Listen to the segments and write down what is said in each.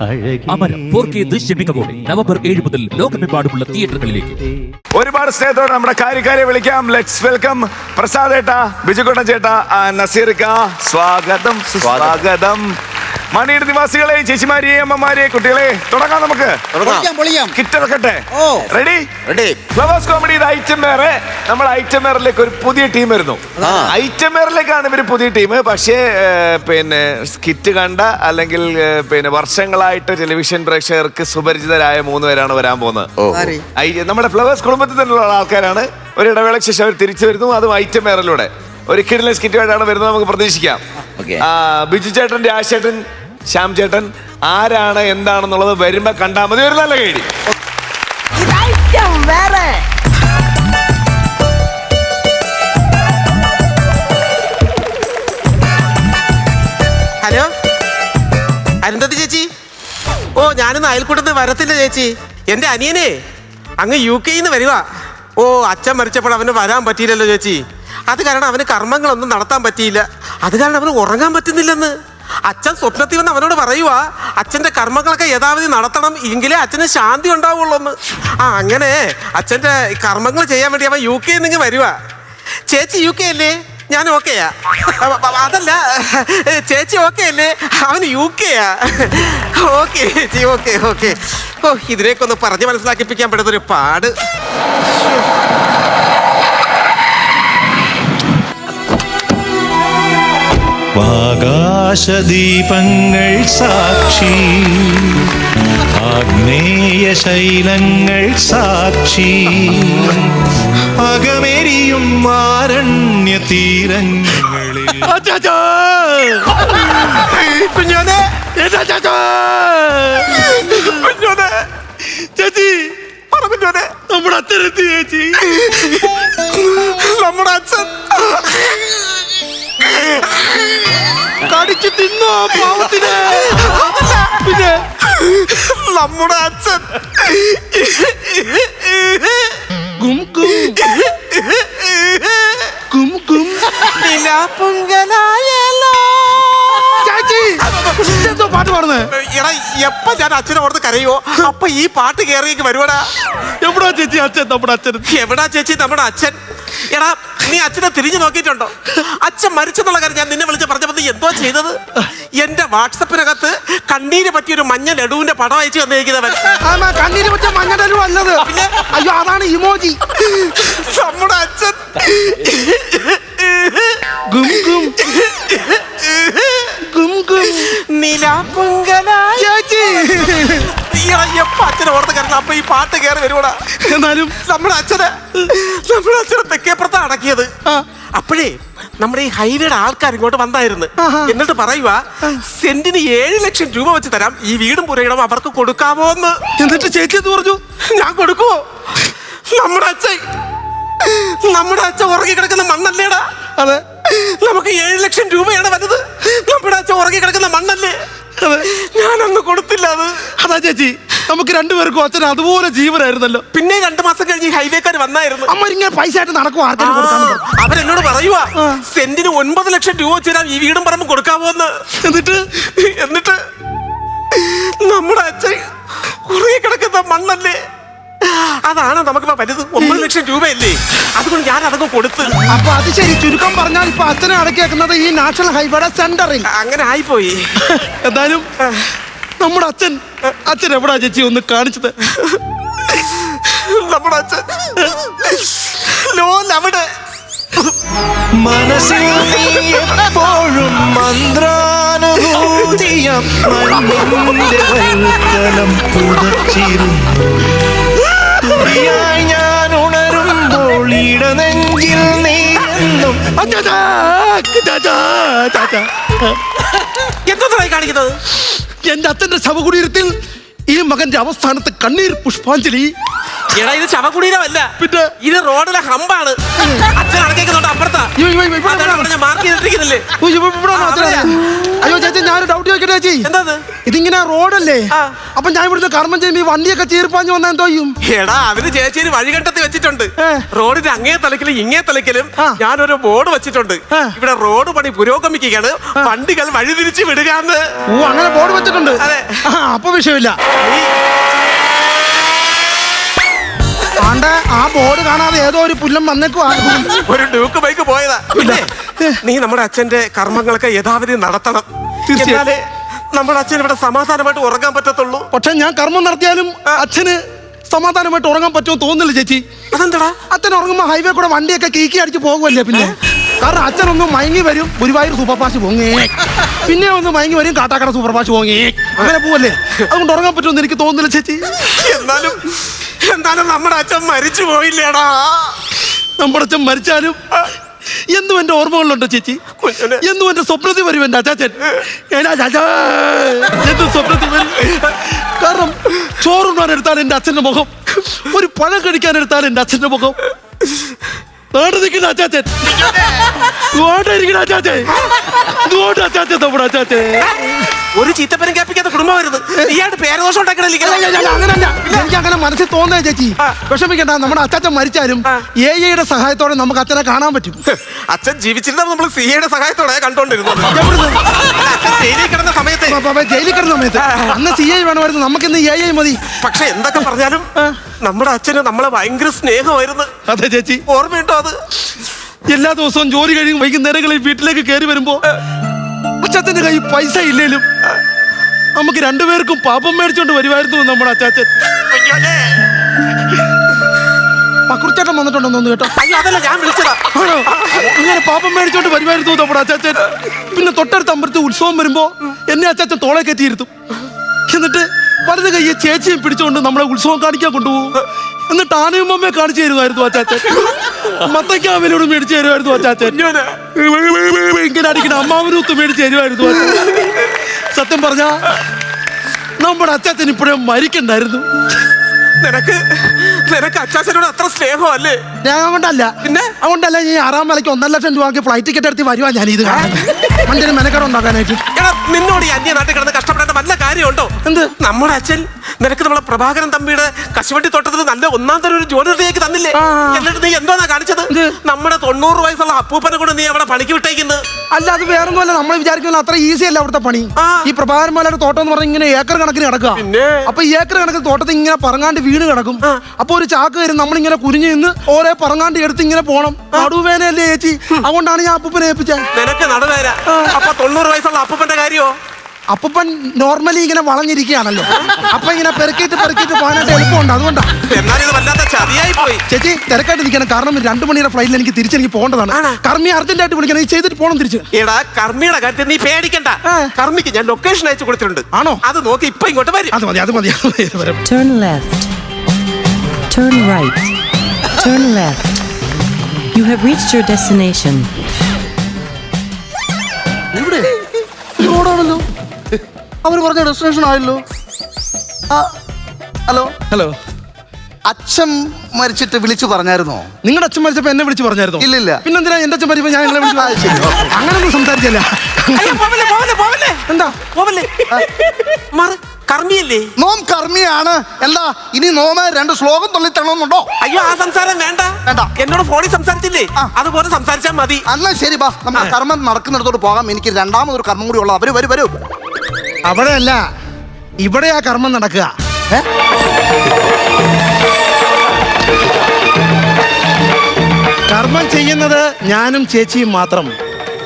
Amaram four K ദൃശ്യമികവോടെ November ഏഴ് മുതൽ ലോകമെമ്പാടുമുള്ള തിയേറ്ററുകളിലേക്ക്. ഒരുപാട് സ്നേഹത്തോടെ നമ്മുടെ കാര്യക്കാരെ വിളിക്കാം. ലെറ്റ്സ് വെൽക്കം പ്രസാദ് ഏട്ടാ ബിജുക്കുട്ടൻ ചേട്ടാ നസീർക്ക. സ്വാഗതം. സ്വാഗതം. മണിയുടെ നിവാസികളെ ചേച്ചിമാരെ അമ്മമാരെ കുട്ടികളെ തുടങ്ങാം നമുക്ക്. ഓ. Ready ready Flowers comedy item വേറെ നമ്മൾ ഐറ്റം വേറിലേക്ക് ഒരു പുതിയ ടീം വരുന്നു. ഐറ്റം വേറിലേക്കാണ് ഇവർ പുതിയ ടീം പക്ഷേ പിന്നെ സ്കിറ്റ് കണ്ട അല്ലെങ്കിൽ പിന്നെ വർഷങ്ങളായിട്ട് ടെലിവിഷൻ പ്രേക്ഷകർക്ക് സുപരിചിതരായ മൂന്ന് പേരാണ് വരാൻ പോകുന്നത്? നമ്മുടെ ഫ്ലവേഴ്സ് കുടുംബത്തിൽ തന്നെയുള്ള ആൾക്കാരാണ്. ഒരു ഇടവേളയ്ക്ക് ശേഷം അവർ തിരിച്ചു വരുന്നു. അതും ഐറ്റം വേറിലൂടെ ഒരു കിടിലൻ സ്കിറ്റുമായിട്ടാണ് വരുന്നത് നമുക്ക് പ്രതീക്ഷിക്കാം. ബിജു ചേട്ടൻ രാജ് ചേട്ടൻ ശ്യാം ചേട്ടൻ ആരാണ് എന്താണെന്നുള്ളത് വരുമ്പോ കണ്ടാൽ മതി. ഒരു നല്ല കേടി വേറെ. ഹലോ? അരുന്ധതി ചേച്ചി? ഓ ഞാനിന്ന് അയൽക്കൂട്ടത്ത് വരത്തില്ല ചേച്ചി. എന്റെ അനിയനെ അങ്ങ് യു കെയിൽ നിന്ന് വരുക ഓ അച്ഛൻ മരിച്ചപ്പോൾ അവന് വരാൻ പറ്റിയില്ലല്ലോ ചേച്ചി. അത് കാരണം അവന് കർമ്മങ്ങളൊന്നും നടത്താൻ പറ്റിയില്ല. അത് കാരണം അവന് ഉറങ്ങാൻ പറ്റുന്നില്ലെന്ന്. അച്ഛൻ സ്വപ്നത്തിൽ വന്ന് അവനോട് പറയുക അച്ഛന്റെ കർമ്മങ്ങളൊക്കെ യഥാവിധി നടത്തണം എങ്കിലേ അച്ഛന് ശാന്തി ഉണ്ടാവുള്ളൂ എന്ന്. ആ അങ്ങനെ അച്ഛന്റെ കർമ്മങ്ങൾ ചെയ്യാൻ വേണ്ടി അവൻ യു കെ നിങ്ങൾ വരുക ചേച്ചി യു കെ അല്ലേ? ഞാൻ ഓക്കെയാ അതല്ല ചേച്ചി ഓക്കെ അല്ലേ? അവൻ യു കെയാ ഓക്കെ ചേച്ചി ഓക്കെ ഓക്കെ ഓ ഇതിനേക്കൊന്ന് പറഞ്ഞ് മനസ്സിലാക്കിപ്പിക്കാൻ പെടുന്നൊരു പാട്. ആകാശദീപങ്ങൾ സാക്ഷി. ആഗ്നേയ ശൈലങ്ങൾ സാക്ഷി. അകമെരിയും മാരണ്യ തീരങ്ങളിൽ ചേച്ചി അച്ഛനെത്തി ചേച്ചി? നമ്മുടെ അച്ഛൻ. കടിച്ചു തിന്നോ പാവത്തിന്? പിന്നെ? നമ്മുടെ അച്ഛൻ. ഗും ഗും ഗും ഗും ചേച്ചി! എന്തോ പാട്ട് പാടുന്നേ? എടാ എപ്പ ഞാൻ അച്ഛനെ ഓർത്ത് കരയോ അപ്പൊ ഈ പാട്ട് കേറിയേക്ക് വരുവാടാ? എവിടാ ചേച്ചി അച്ഛൻ? നമ്മുടെ അച്ഛൻ. എവിടാ ചേച്ചി? നമ്മുടെ അച്ഛൻ. എടാ നീ അച്ഛനെ തിരിഞ്ഞു നോക്കിയിട്ടുണ്ടോ? അച്ഛൻ മരിച്ചെന്നുള്ള കാര്യം ഞാൻ നിന്നെ വിളിച്ച് പറഞ്ഞപ്പോൾ നീ എന്തോ ചെയ്തത്? എന്റെ വാട്സപ്പിനകത്ത് കണ്ണീര് പറ്റിയൊരു മഞ്ഞ ലഡുവിന്റെ പടം അയച്ചു തന്നേക്കുന്നവൻ കണ്ണീര് അല്ലത്? അയ്യോ അതാണ് ഇമോജി. നമ്മുടെ അച്ഛൻ. ഗും ഗും. ഗും ഗും. നിലാപ്പൊങ്കലായ ചേച്ചി. എപ്പ അച്ഛനെ ഓർത്ത് കയറണം അപ്പൊ ഈ പാട്ട് കയറി വരുവാടാ. എന്നാലും. നമ്മുടെ അച്ഛന് നമ്മുടെ അച്ഛനെ തെക്കേപ്പുറത്താ അടക്കിയത്. അപ്പോഴേ നമ്മുടെ ഈ ഹൈവേയുടെ ആൾക്കാർ ഇങ്ങോട്ട് വന്നായിരുന്നു. എന്നിട്ട് പറയുക സെന്റിന് ഏഴ് ലക്ഷം രൂപ വെച്ച് തരാം. ഈ വീടും പുരയിടം അവർക്ക് കൊടുക്കാമോ എന്ന് എന്നിട്ട് ചേച്ചി എന്ന് പറഞ്ഞു? ഞാൻ കൊടുക്കുമോ നമ്മുടെ അച്ഛൻ ഉറങ്ങി കിടക്കുന്ന മണ്ണല്ലേടാ? അതെ. നമുക്ക് ഏഴ് ലക്ഷം രൂപയാണ് വരുന്നത് നമ്മുടെ അച്ഛൻ ഉറങ്ങി കിടക്കുന്ന മണ്ണല്ലേ? ഞാനന്ന് കൊടുത്തില്ല അത്. അതാ ചേച്ചി നമുക്ക് രണ്ടുപേർക്കും അച്ഛൻ അതുപോലെ ജീവനായിരുന്നല്ലോ. പിന്നെ രണ്ടു മാസം കഴിഞ്ഞ് ഹൈവേക്കാർ വന്നായിരുന്നു. അമ്മ ഇങ്ങനെ പൈസ ആയിട്ട് നടക്കും ആർക്കും അവരെന്നോട് പറയുവാ സെന്റിന് ഒൻപത് ലക്ഷം രൂപ വെച്ച് തരാം ഈ വീടും പറമ്പ് കൊടുക്കാമോ എന്ന് എന്നിട്ട്? എന്നിട്ട് നമ്മുടെ അച്ഛൻ ഉറങ്ങി കിടക്കുന്ന മണ്ണല്ലേ? അതാണ് നമുക്കിപ്പോ വലുത് ഒമ്പത് ലക്ഷം രൂപയല്ലേ? അതുകൊണ്ട് ഞാൻ അതൊക്കെ കൊടുത്ത്. അപ്പൊ അത് ശരി ചുരുക്കം പറഞ്ഞാൽ ഇപ്പൊ അച്ഛനെ അടക്കി വെക്കുന്നത് ഈ നാഷണൽ ഹൈവേയുടെ സെന്ററിൽ. അങ്ങനെ ആയിപ്പോയി. എന്തായാലും നമ്മുടെ അച്ഛൻ അച്ഛൻ എവിടാ ചേച്ചി ഒന്ന് കാണിച്ചത്? നമ്മുടെ അച്ഛൻ. ലോൻ അവിടെ. മനസ്സിൽ എപ്പോഴും മന്ത്രാനുഭൂതിയം. മണ്ണിന്റെ വൽക്കലം പുതച്ചിരുന്നു. തുടിയായി ഞാൻ ഉണരുമ്പോൾ ഇടനെഞ്ചിൽ നീ എന്നും. കാണിക്കുന്നത്? എന്റെ അച്ഛന്റെ ശവകുടീരത്തിൽ ഈ മകന്റെ അവസാനത്തെ കണ്ണീർ പുഷ്പാഞ്ജലി. എടാ ഇത് ശവകുടീരമല്ല പിന്നെ? ഇത് റോഡിലെ ഹമ്പാണ് അച്ഛൻ അടക്കേക്കുന്നുണ്ട് അപ്പുറത്താ അയ്യോ, അയ്യോ, ഇവിടെ, അതാണ് ഇവിടെ. ഞാൻ മാർക്ക് ചെയ്തിട്ടിരിക്കുന്നില്ലേ ഉയ്യ്, ഇവിടെ, ഇവിടെ വന്നോ, അച്ഛനെ. അവിടെയാ. അയ്യോ ചേച്ചി ഞാൻ ഡൗട്ട് ചോദിക്കട്ടെ ചേച്ചി എന്താത് ഇതിങ്ങനെ റോഡല്ലേ ആ. അപ്പൊ ഞാൻ ഇവിടുന്ന് കർമ്മം ചെയ്യുമ്പോ ഈ വണ്ടിയൊക്കെ ചീർപ്പാഞ്ഞു വന്നാ എന്തോ ചെയ്യും എടാ അവർ ചേച്ചിയൊരു വഴികണ്ടത്തി വെച്ചിട്ടുണ്ട് ഏ. റോഡിന്റെ അങ്ങേ തലക്കിലും ഇങ്ങേ തലക്കിലും ആ. ഞാനൊരു ബോർഡ് വെച്ചിട്ടുണ്ട് ആ. ഇവിടെ റോഡ് പണി പുരോഗമിക്കുകയാണ് വണ്ടികൾ വഴിതിരിച്ച് വിടുകാന്ന് ഓ അങ്ങനെ ബോർഡ് വെച്ചിട്ടുണ്ട് അതെ. ആ അപ്പൊ വിഷയമില്ല ആണ്ട ആ ബോർഡ് കാണാതെ ഏതോ ഒരു പുല്ലം വന്നേക്കുവാ. ഒരു ഡ്യൂക്ക് ബൈക്ക് പോയതാ. പിന്നെ നീ നമ്മുടെ അച്ഛന്റെ കർമ്മങ്ങളൊക്കെ യഥാവിധി നടത്തണം. എന്നാലേ നമ്മുടെ അച്ഛൻ ഇവിടെ സമാധാനമായിട്ട് ഉറങ്ങാൻ പറ്റത്തുള്ളൂ. പക്ഷെ ഞാൻ കർമ്മം നടത്തിയാലും അച്ഛന് സമാധാനമായിട്ട് ഉറങ്ങാൻ പറ്റുമോ തോന്നുന്നില്ല ചേച്ചി. അതെന്താടാ? അച്ഛൻ ഉറങ്ങുമ്പോ ഹൈവേ കൂടെ വണ്ടിയൊക്കെ കീക്കി അടിച്ച് പോകുമല്ലേ പിന്നെ? കാരണം അച്ഛനൊന്ന് മയങ്ങി വരും ഗുരുവായൂർ സൂപ്പർ ഫാസ്റ്റ് പോങ്ങി. പിന്നെ ഒന്ന് മയങ്ങി വരും കാട്ടാക്കട സൂപ്പർ ഫാസ്റ്റ് പോങ്ങി. അങ്ങനെ പോവല്ലേ? അതുകൊണ്ട് ഉറങ്ങാൻ പറ്റുമെന്ന് എനിക്ക് തോന്നുന്നില്ല ചേച്ചി. എന്നാലും എന്നാലും നമ്മുടെ അച്ഛൻ മരിച്ചു പോയില്ലേടാ. നമ്മുടെ അച്ഛൻ മരിച്ചാലും എന്തു എന്റെ ഓർമ്മകളിലുണ്ടോ ചേച്ചി? എന്തു എന്നും എന്റെ സ്വപ്നത്തിൽ വരും എന്റെ അച്ചാച്ചൻ. ഏടാ ചാച്ചാ, എന്നും സ്വപ്നത്തിൽ വരും? കാരണം ചോറുണ്ണാൻ എടുത്താൽ എന്റെ അച്ഛന്റെ മുഖം. ഒരു പഴം കഴിക്കാൻ എടുത്താൽ എന്റെ അച്ഛന്റെ മുഖം. നാട് നിൽക്കുന്ന അച്ചാച്ചൻ. ഇരിക്കുന്ന ഇങ്ങോട്ട് അച്ചാച്ചൻ നമ്മുടെ അച്ചാച്ചേ ഒരു ചീത്തപ്പനം കുടുംബമായിരുന്നു ഇയാളുടെ പേരദോഷം എനിക്ക് അങ്ങനെ മനസ്സിൽ തോന്നുന്നേ ചേച്ചി വിഷമിക്കണ്ട. നമ്മുടെ അച്ചാച്ചൻ മരിച്ചാലും എ ഐയുടെ സഹായത്തോടെ നമുക്ക് അച്ഛനെ കാണാൻ പറ്റും. അച്ഛൻ ജീവിച്ചിരുന്ന നമ്മൾ സി ഐയുടെ സഹായത്തോടെ കണ്ടോണ്ടിരുന്നത്. അച്ഛൻ ജയിലിൽ കിടന്ന സമയത്ത്. അപ്പൊ- അപ്പൊ ജയിലിൽ കിടന്ന സമയത്ത്. അന്ന് സി ഐ വേണമായിരുന്നു. നമുക്ക് ഇന്ന് എ ഐ മതി. പക്ഷെ എന്തൊക്കെ പറഞ്ഞാലും നമ്മുടെ അച്ഛന് നമ്മളെ ഭയങ്കര സ്നേഹമായിരുന്നു. അതെ ചേച്ചി. ഓർമ്മയുണ്ടോ അത്? എല്ലാ ദിവസവും ജോലി കഴിയും. വൈകുന്നേരങ്ങളിൽ വീട്ടിലേക്ക് കയറി വരുമ്പോ അച്ഛത്തിന്റെ കയ്യിൽ പൈസ ഇല്ലേലും നമുക്ക് രണ്ടുപേർക്കും പാപം മേടിച്ചോണ്ട് വരുമായിരുന്നു നമ്മുടെ അച്ചാച്ചൻ. പക്കുറിച്ചേട്ടൻ വന്നിട്ടുണ്ടോ തോന്നുന്നു കേട്ടോ. അയ്യോ അതല്ല ഞാൻ വിളിച്ചതാ. ആണോ? അങ്ങനെ പാപം മേടിച്ചോണ്ട് വരുമായിരുന്നു നമ്മുടെ അച്ചാച്ചൻ. പിന്നെ തൊട്ടടുത്ത അമ്പലത്തിൽ ഉത്സവം വരുമ്പോ എന്നെ അച്ചാച്ചൻ തോളെ കയറ്റിയിരുത്തും എന്നിട്ട് വലത് കയ്യെ ചേച്ചിയും പിടിച്ചുകൊണ്ട് നമ്മളെ ഉത്സവം കാണിക്കാൻ കൊണ്ടുപോകും. എന്നിട്ട് ആനയും അമ്മയെ കാണിച്ചു തരുമായിരുന്നു അച്ചാച്ചൻ മത്തക്കാവിലൂടെ മേടിച്ചു തരുമായിരുന്നു അച്ചാച്ചൻ ചാച്ച ഇങ്ങനെ അടിക്കണ അമ്മാവിനൊത്ത് മേടിച്ചു തരുമായിരുന്നു. സത്യം പറഞ്ഞ നമ്മുടെ അച്ചാച്ചൻ ഇപ്പോഴേ മരിക്കണ്ടായിരുന്നു. നിനക്ക് നിനക്ക് അച്ചാച്ചനോട് അത്ര സ്നേഹമല്ലേ? ഞാൻ അതുകൊണ്ടല്ല പിന്നെ? അതുകൊണ്ടല്ല ഈ ആറാം മലയ്ക്ക് ഒന്നര ലക്ഷം രൂപയ്ക്ക് ഫ്ലൈറ്റ് ടിക്കറ്റ് എടുത്ത് വരുവാ ഞാൻ ഇത് മഞ്ചന് മെനക്കട ഉണ്ടാക്കാനായിട്ട്. എടാ നിന്നോട് ഈ അന്യ നാട്ടിൽ കിടന്ന് കഷ്ടപ്പെടേണ്ട നല്ല കാര്യമുണ്ടോ? എന്ത്? നമ്മുടെ അച്ഛൻ നിനക്ക് നമ്മളെ പ്രഭാകരൻ തമ്പിയുടെ കശുവണ്ടി തോട്ടത്തിൽ നല്ല ഒന്നാം തരം ഒരു ജോലി റെഡിയാക്കി തന്നില്ലേ? എന്നിട്ട് നീ എന്തോന്നാ കാണിച്ചത്? നമ്മുടെ തൊണ്ണൂറ് വയസ്സുള്ള അപ്പൂപ്പനെ കൂടെ നീ അവിടെ പണിക്ക് വിട്ടേക്കുന്നത് അല്ല അത് വേറൊന്നുമല്ല. നമ്മൾ വിചാരിക്കുന്ന അത്ര ഈസി അല്ല അവിടുത്തെ പണി? ഈ പ്രഭാകരൻ മലയുടെ തോട്ടം എന്ന് പറഞ്ഞാൽ ഇങ്ങനെ ഏക്കർ കണക്കിന് കിടക്കുക? അപ്പൊ ഏക്കർ കണക്കിന് തോട്ടത്തിൽ ഇങ്ങനെ പറങ്ങാണ്ട് വീണ് കിടക്കും. അപ്പൊ ഒരു ചാക്ക് വരും നമ്മളിങ്ങനെ കുനിഞ്ഞു നിന്ന് ഓരോ പറങ്ങാണ്ട് എടുത്ത് ഇങ്ങനെ പോണം. നടുവേനല്ലേ ചേച്ചി? അതുകൊണ്ടാണ് ഞാൻ അപ്പൂപ്പനെ ഏൽപ്പിച്ചത് നിനക്ക് അപ്പൊ തൊണ്ണൂറ് വയസ്സുള്ള അപ്പൂപ്പന്റെ കാര്യോ? അപ്പൂപ്പൻ നോർമലി ഇങ്ങനെ വളഞ്ഞിരിക്കുകയാണല്ലോ. അപ്പൊ ഇങ്ങനെ പെറുക്കിയിട്ട് പെറുക്കിയിട്ട് പോകാനായിട്ട് എളുപ്പമുണ്ട്. അതുകൊണ്ടാ. എന്നാൽ ഇത് വല്ലാത്ത ചതിയായി പോയി. ചേച്ചി തിരക്കായിട്ട് നിൽക്കണം കാരണം രണ്ടു മണിയുടെ ഫ്ലൈറ്റിൽ എനിക്ക് തിരിച്ചെനിക്ക് പോകേണ്ടതാണ്? കർമ്മി അർജന്റായിട്ട് വിളിക്കണം. ഈ ചെയ്തിട്ട് പോകണം തിരിച്ച്. എടാ കർമ്മിയുടെ കാര്യത്തിൽ നീ പേടിക്കണ്ട. കർമ്മിക്ക് ഞാൻ ലൊക്കേഷൻ അയച്ചു കൊടുത്തിട്ടുണ്ട്. ആണോ? അത് നോക്കി ഇപ്പൊ ഇങ്ങോട്ട് വരും. അത് മതി അത് മതി. Turn right. Turn left. You have reached your destination. ഇവിടെ ഈ റോഡാണല്ലോ അവർ പറഞ്ഞ ഡെസ്റ്റിനേഷൻ ആയല്ലോ ഹലോ ഹലോ അച്ഛൻ മരിച്ചിട്ട് വിളിച്ചു പറഞ്ഞായിരുന്നോ? നിങ്ങളുടെ അച്ഛൻ മരിച്ചപ്പോ എന്നെ വിളിച്ചു പറഞ്ഞായിരുന്നു? ഇല്ലില്ല. പിന്നെന്തിനാ എന്റെ അച്ഛൻ മരിച്ചപ്പോ ഞാൻ നിങ്ങളെ വിളിച്ചു. അങ്ങനൊന്നും സംസാരിച്ചല്ല. പോവല്ലേ പോവല്ലേ പോവല്ലേ? എന്താ? പോവല്ലേ. മാറ് കർമ്മിയല്ലേ? നോം കർമ്മിയാണ്. എന്താ ഇനി നോമ രണ്ട് ശ്ലോകം തൊള്ളിത്തണമെന്നുണ്ടോ അയ്യോ ആ സംസാരം വേണ്ട. വേണ്ട. എന്നോട് ഫോണിൽ സംസാരിച്ചില്ലേ. അതുപോലെ സംസാരിച്ചാൽ മതി. അന്നാ ശരി ബാ. നമ്മൾ കർമ്മം നടക്കുന്നിടത്തോട്ട് പോകാം. എനിക്ക് രണ്ടാമതൊരു കർമ്മം കൂടി ഉള്ളത്. അവർ വരും വരൂ. അവിടെ ഇവിടെയാ ഇവിടെ ആ കർമ്മം നടക്കുക. ഏ? കർമ്മം ചെയ്യുന്നത് ഞാനും ചേച്ചിയും മാത്രം.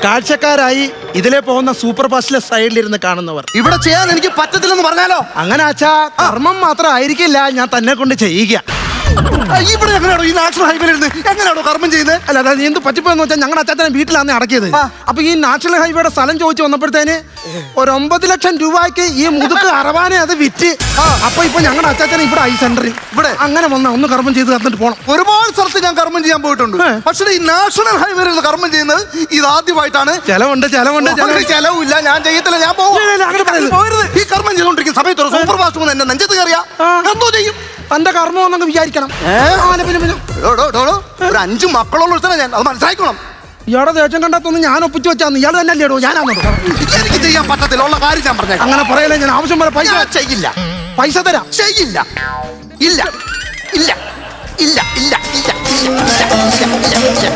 കാഴ്ചക്കാരായി ഇതിലെ പോകുന്ന സൂപ്പർ ഫാസ്റ്റിലെ സൈഡിലിരുന്ന് കാണുന്നവർ. ഇവിടെ ചെയ്യാൻ എനിക്ക് പറ്റത്തില്ലെന്ന് പറഞ്ഞാലോ? അങ്ങനെ അച്ഛാ കർമ്മം മാത്രം ആയിരിക്കില്ല ഞാൻ തന്നെ കൊണ്ട് ചെയ്യിക്കുക ആ, ഇവിടെ എങ്ങനെയാണോ ഈ നാഷണൽ ഹൈവേയിൽ ഇരുന്ന് എങ്ങനെയാണോ കർമ്മം ചെയ്യുന്നത്? അല്ല അതായത് എന്ത് പറ്റിപ്പോയെന്ന് വെച്ചാൽ ഞങ്ങളുടെ അച്ചാച്ചനെ വീട്ടിലാണ് അടക്കിയത്. അപ്പൊ ഈ നാഷണൽ ഹൈവേയുടെ സ്ഥലം ചോദിച്ചു വന്നപ്പോഴത്തേന് ഒരു ഒമ്പത് ലക്ഷം രൂപയ്ക്ക് ഈ മുതുക്ക് അറവാനെ അത് വിറ്റ്. അപ്പൊ ഇപ്പൊ ഞങ്ങളുടെ അച്ചാച്ചനെ ഇവിടെ ഐ സെന്ററിൽ ഇവിടെ? അങ്ങനെ വന്ന ഒന്ന് കർമ്മം ചെയ്ത് തന്നിട്ട് പോണം. ഒരുപാട് സ്ഥലത്ത് ഞാൻ കർമ്മം ചെയ്യാൻ പോയിട്ടുണ്ട്. പക്ഷേ ഈ നാഷണൽ ഹൈവേയിൽ നിന്ന് കർമ്മം ചെയ്യുന്നത് ഇതാദ്യമായിട്ടാണ്. ചെലവുണ്ട് ചെലവുണ്ട് ചെലവുണ്ട്. ചെലവില്ല ഞാൻ ചെയ്യത്തില്ല ഞാൻ പോകും ഈ കർമ്മം ചെയ്തോണ്ടിരിക്കുന്ന സമയത്ത് സൂപ്പർ ഫാസ്റ്റ് എന്റെ നെഞ്ചത്ത് കയറിയാ. എന്തോ ചെയ്യും? തന്റെ കർമ്മം വിചാരിക്കണം. ഏ? ആ, അല്ല, പിന്നെ പിന്നെ. ഡോ, ഡോ, ഡോ, ഡോ. ഒരു അഞ്ചു മക്കളുള്ള ഒരുത്തനെ ഞാൻ. അത് മനസ്സിലാക്കണം ഇയാളുടെ ദേഷ്യം കണ്ടാത്തൊന്നും ഞാൻ ഒപ്പിച്ചു വെച്ചാന്ന്. ഇയാൾ തന്നെ അല്ലേടോ ഞാനാണോ എനിക്ക് ചെയ്യാൻ പറ്റത്തില്ല. ഉള്ള കാര്യം ഞാൻ പറഞ്ഞേക്കാം. അങ്ങനെ പറയലേ ഞാൻ? ആവശ്യം പോലെ പൈസ ഞാൻ ചെയ്യില്ല. പൈസ തരാം. ചെയ്യില്ല. ഇല്ല. ഇല്ല. ഇല്ല. ഇല്ല. ഇല്ല. ഇല്ല. ഇല്ല. ഇല്ല. ഇല്ല.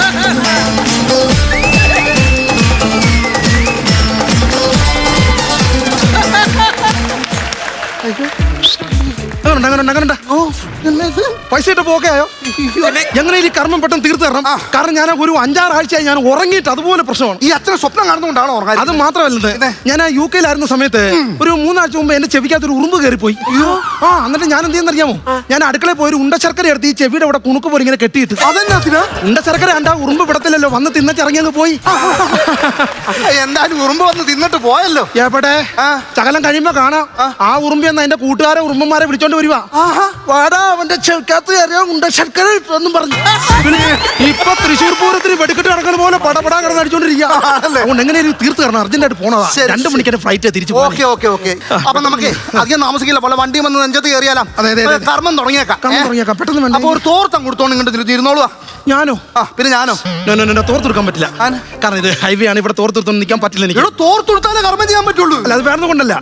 അങ്ങനെ അങ്ങനുണ്ട് അങ്ങനുണ്ട് ഓ. പൈസ ഇട്ട് പോക്കെയായോ എങ്ങനെ ഈ കർമ്മം പെട്ടെന്ന് തീർത്തു തരണം? കാരണം ഞാൻ ഒരു അഞ്ചാറ് ആഴ്ചയായി ഞാൻ ഉറങ്ങിയിട്ട് അതുപോലെ പ്രശ്നമാണ്. ഈ അച്ഛനെ സ്വപ്നം കാണുന്നതുകൊണ്ടാണോ അത് ഉറങ്ങാൻ അത് മാത്രമല്ല ഞാൻ യു കെയിലായിരുന്ന സമയത്ത് ഒരു മൂന്നാഴ്ച മുമ്പ് എന്റെ ചെവിക്കകത്ത് ഒരു ഉറുമ്പ് കയറിപ്പോയി. ആ എന്നിട്ട് ഞാൻ എന്ത് ചെയ്യുന്നറിയാമോ ഞാൻ അടുക്കളയിൽ പോയി ഒരു ഉണ്ട ശർക്കര എടുത്ത് ഈ ചെവിയുടെ അവിടെ കുണുക്ക് പോലെ ഇങ്ങനെ കെട്ടിയിട്ട്. അതെന്നാ ഉണ്ട ശർക്കര കണ്ടാ ഉറുമ്പ് വിടത്തില്ലല്ലോ വന്ന് തിന്നിറങ്ങി അങ്ങ് പോയി. എന്തായാലും ഉറുമ്പ് വന്ന് തിന്നിട്ട് പോയല്ലോ. എവിടെ ആ. ചകലം കഴിയുമ്പോ കാണാം. ആ. ഉറുമ്പ് എന്ന എന്റെ കൂട്ടുകാരെ ഉറുമ്പന്മാരെ വിളിച്ചോണ്ട് വരുവാ. വാടാ അവന്റെ ചെവിക്കകത്ത് കയറിയോ ഉണ്ട ശർക്കര പറഞ്ഞു. പിന്നെ ഇപ്പൊ തൃശ്ശൂർ പൂരത്തിന് വെടിക്കെട്ട് നടക്കുന്ന പോലെ പടപടാ കിടന്ന് അടിച്ചോണ്ടിരിക്കുക ആണല്ലേ? അതുകൊണ്ട് എങ്ങനെയും തീർത്ത് കാരണം അർജന്റായിട്ട് പോണതാ. ശരി, രണ്ട് ശരി. മണിക്കാണ് ഫ്ലൈറ്റ് തിരിച്ചു ഓക്കെ ഓക്കെ ഓക്കെ. അപ്പൊ നമുക്ക് അധികം താമസിക്കില്ല. പോലെ വണ്ടി വന്ന് നെഞ്ചത്ത് കയറിയാലും? അതെ, അതെ, അതെ. കർമ്മം തുടങ്ങിയേക്കാം. കർമ്മം ഏ? തുടങ്ങിയേക്കാം. പെട്ടെന്ന് വേണ്ട. അപ്പൊ ഒരു തോർത്തം കൊടുത്തോണ്ട് ഇങ്ങോട്ട് ഇരുന്നോളൂ ഞാനോ? ആ പിന്നെ ഞാനോ? നോ, നോ, നോ, നോ, തോർത്തെടുക്കാൻ പറ്റില്ല. ആന? കാരണം ഇത് ഹൈവേ ആണ്. ഇവിടെ തോർത്തെടുത്തൊന്നും നിൽക്കാൻ പറ്റില്ല എനിക്ക്. ഇവിടെ തോർത്തെടുത്താലേ കർമ്മം ചെയ്യാൻ പറ്റുള്ളൂ. അല്ല അത് വേറെ കൊണ്ടല്ല.